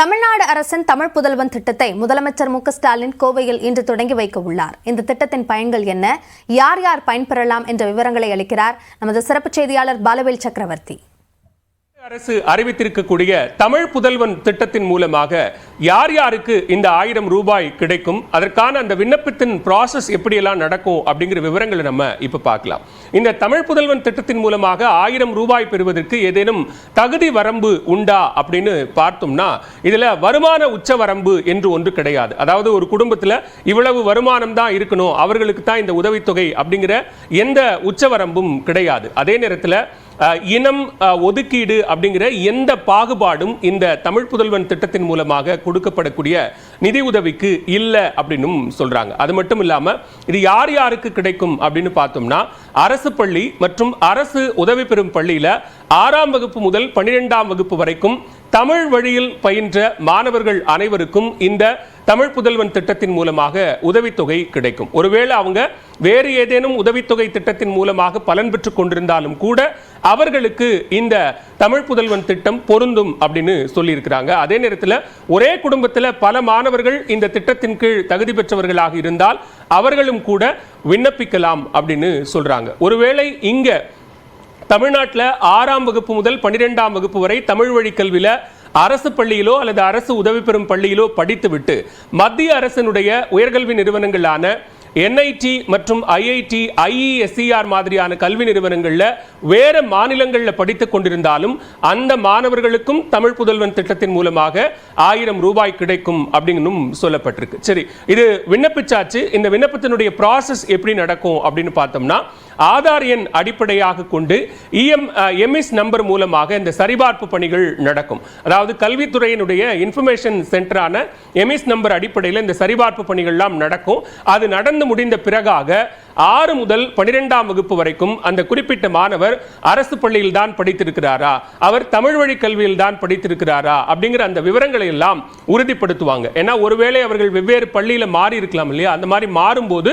தமிழ்நாடு அரசின் தமிழ் புதல்வன் திட்டத்தை முதலமைச்சர் மு ஸ்டாலின் கோவையில் இன்று தொடங்கி வைக்க உள்ளார். இந்த திட்டத்தின் பயன்கள் என்ன? யார் யார் பயன்பெறலாம் என்ற விவரங்களை அளிக்கிறார் நமது சிறப்பு செய்தியாளர் பாலவேல் சக்கரவர்த்தி. அரசு அறிவித்திருக்கக்கூடிய தமிழ் புதல்வன் திட்டத்தின் மூலமாக யார் யாருக்கு இந்த ஆயிரம் ரூபாய் கிடைக்கும்? அதற்கான அந்த விண்ணப்பத்தின் ப்ராசஸ் எப்படியெல்லாம் நடக்கும்? அப்படிங்கிற விவரங்களை நம்ம இப்போ பார்க்கலாம். இந்த தமிழ் புதல்வன் திட்டத்தின் மூலமாக ஆயிரம் ரூபாய் பெறுவதற்கு ஏதேனும் தகுதி வரம்பு உண்டா? அப்படின்னு பார்த்தோம்னா இதுல வருமான உச்ச வரம்பு என்று ஒன்று கிடையாது. அதாவது ஒரு குடும்பத்துல இவ்வளவு வருமானம் தான் இருக்கணும் அவர்களுக்கு தான் இந்த உதவித்தொகை அப்படிங்கிற எந்த உச்சவரம்பும் கிடையாது. அதே நேரத்தில் இனம் ஒதுக்கீடு அப்படிங்கிற எந்த பாகுபாடும் இந்த தமிழ் புதல்வன் திட்டத்தின் மூலமாக கொடுக்கப்படக்கூடிய நிதி உதவிக்கு இல்லை அப்படின்னும் சொல்றாங்க. அது மட்டும் இல்லாம இது யார் யாருக்கு கிடைக்கும் அப்படின்னு பார்த்தோம்னா அரசு பள்ளி மற்றும் அரசு உதவி பெறும் பள்ளியில ஆறாம் வகுப்பு முதல் பன்னிரெண்டாம் வகுப்பு வரைக்கும் தமிழ் வழியில் பயின்ற மாணவர்கள் அனைவருக்கும் இந்த தமிழ் புதல்வன் திட்டத்தின் மூலமாக உதவித்தொகை கிடைக்கும். ஒருவேளை அவங்க வேறு ஏதேனும் உதவித்தொகை திட்டத்தின் மூலமாக பலன் பெற்றுக் கொண்டிருந்தாலும் கூட அவர்களுக்கு இந்த தமிழ் புதல்வன் திட்டம் பொருந்தும் அப்படின்னு சொல்லியிருக்கிறாங்க. அதே நேரத்தில் ஒரே குடும்பத்தில் பல மாணவர்கள் இந்த திட்டத்தின் கீழ் தகுதி பெற்றவர்களாக இருந்தால் அவர்களும் கூட விண்ணப்பிக்கலாம் அப்படின்னு சொல்றாங்க. ஒருவேளை இங்க தமிழ்நாட்டில் ஆறாம் வகுப்பு முதல் பன்னிரெண்டாம் வகுப்பு வரை தமிழ் வழி கல்வியில் அரசு பள்ளியிலோ அல்லது அரசு உதவி பெறும் பள்ளியிலோ படித்துவிட்டு மத்திய அரசினுடைய உயர்கல்வி நிறுவனங்களான என்ஐடி மற்றும் ஐஐடி ஐஇஎஸ்சிஆர் மாதிரியான கல்வி நிறுவனங்களில் வேறு மாநிலங்களில் படித்துக் கொண்டிருந்தாலும் அந்த மாணவர்களுக்கும் தமிழ் புதல்வன் திட்டத்தின் மூலமாக ஆயிரம் ரூபாய் கிடைக்கும் அப்படின்னும் சொல்லப்பட்டிருக்கு. சரி இது விண்ணப்பிச்சாச்சு. இந்த விண்ணப்பத்தினுடைய ப்ராசஸ் எப்படி நடக்கும் அப்படின்னு பார்த்தோம்னா ஆதார் எண் அடிப்படையாக கொண்டு இஎம் எம்எஸ் நம்பர் மூலமாக இந்த சரிபார்ப்பு பணிகள் நடக்கும். அதாவது கல்வித்துறையினுடைய இன்ஃபர்மேஷன் சென்டரான எம்எஸ் நம்பர் அடிப்படையில் இந்த சரிபார்ப்பு பணிகள்லாம் நடக்கும். அது நடந்து முடிந்த பிறகாக ஆறு முதல் பனிரெண்டாம் வகுப்பு வரைக்கும் அந்த குறிப்பிட்ட மாணவர் அரசு பள்ளியில் தான் படித்திருக்கிறாரா? அவர் தமிழ் வழி கல்வியில் தான் படித்திருக்கிறாரா? அப்படிங்கிற அந்த விவரங்களை எல்லாம் உறுதிப்படுத்துவாங்க. ஏன்னா ஒருவேளை அவர்கள் வெவ்வேறு பள்ளியில் மாறி இருக்கலாம் இல்லையா? அந்த மாதிரி மாறும்போது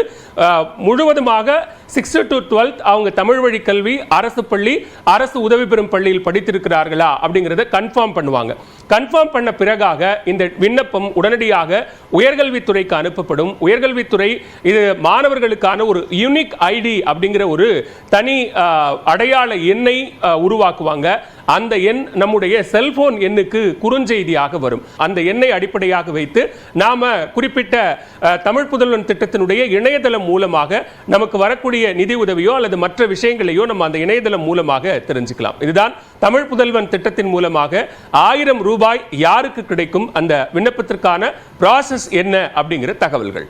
முழுவதுமாக சிக்ஸ்த்து டு டுவெல்த் அவங்க தமிழ் வழி கல்வி அரசு பள்ளி அரசு உதவி பெறும் பள்ளியில் படித்திருக்கிறார்களா? அப்படிங்கிறத கன்ஃபார்ம் பண்ணுவாங்க. கன்ஃபார்ம் பண்ண பிறகாக இந்த விண்ணப்பம் உடனடியாக உயர்கல்வித்துறைக்கு அனுப்பப்படும். உயர்கல்வித்துறை இது மாணவர்களுக்கான ஒரு யூனிக் ஐடி அப்படிங்கிற ஒரு தனி அடையாள எண்ணை உருவாக்குவாங்க. அந்த எண் நம்முடைய செல்போன் எண்ணுக்கு குறுஞ்செய்தியாக வரும். அந்த எண்ணை அடிப்படையாக வைத்து நாம குறிப்பிட்ட தமிழ் புதல்வன் திட்டத்தினுடைய இணையதளம் மூலமாக நமக்கு வரக்கூடிய நிதி உதவியோ அல்லது மற்ற விஷயங்களையோ நம்ம அந்த இணையதளம் மூலமாக தெரிஞ்சுக்கலாம். இதுதான் தமிழ் புதல்வன் திட்டத்தின் மூலமாக ஆயிரம் ரூபாய் யாருக்கு கிடைக்கும்? அந்த விண்ணப்பத்திற்கான ப்ராசஸ் என்ன? அப்படிங்கிற தகவல்கள்.